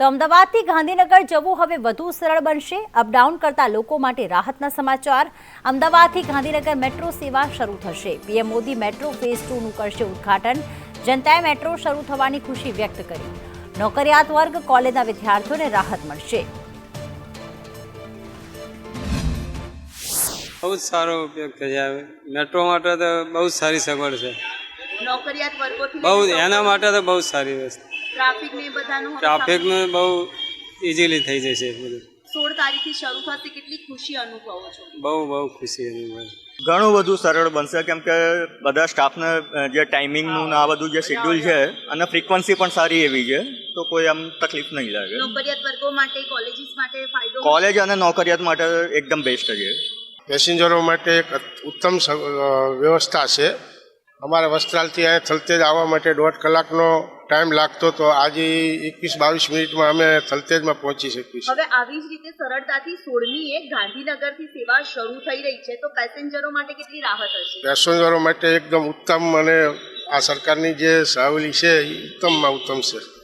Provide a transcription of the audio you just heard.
તો અમદાવાદથી ગાંધીનગર જવું હવે વધુ સરળ બનશે. અપડાઉન કરતા લોકો માટે રાહતના સમાચાર. અમદાવાદથી ગાંધીનગર મેટ્રો સેવા શરૂ થશે. પીએમ મોદી મેટ્રો ફેઝ ટુનું કરશે ઉદ્ઘાટન. જનતાએ મેટ્રો શરૂ થવાની ખુશી વ્યક્ત કરી. નોકરિયાત વર્ગ કોલેજના વિદ્યાર્થીઓને રાહત મળશે. બહુ જ સારો ઉપયોગ થઈ જાય મેટ્રો માટે તો બહુ જ સારી સગવડ છે. નોકરિયાત બહુ એના માટે તો બહુ સારી વસ્તુ ટ્રાફિક ને બધાનું ટ્રાફિક ટ્રાફિકનું બહુ ઇઝીલી થઈ જશે બધું. સોળ તારીખથી શરૂ થશે. કેટલી ખુશી અનુભવો છો? બહુ બહુ ખુશી અનુભવ. ઘણું બધું સરળ બનશે કેમ કે બધા સ્ટાફને જે ટાઈમિંગનું આ બધું જે શેડ્યુલ છે અને ફ્રીક્વન્સી પણ સારી એવી છે તો કોઈ આમ તકલીફ નહીં લાગે. નોકરિયાત વર્ગો માટે કોલેજીસ માટે ફાયદો કોલેજ અને નોકરિયાત માટે એકદમ બેસ્ટ છે. પેસેન્જરો માટે એક ઉત્તમ સ- વ્યવસ્થા છે. અમારે વસ્ત્રાલથી અહીંયા થલતેજ આવવા માટે દોઢ કલાકનો ટાઈમ લાગતો તો આજે એકવીસ બાવીસ મિનિટમાં અમે થલતેજમાં પહોંચી શકીશું. હવે આવી જ રીતે સરળતાથી સોળમી એ ગાંધીનગરથી સેવા શરૂ થઈ રહી છે તો પેસેન્જરો માટે કેટલી રાહત હશે? પેસેન્જરો માટે એકદમ ઉત્તમ અને આ સરકારની જે સાવલી છે એ ઉત્તમમાં ઉત્તમ છે.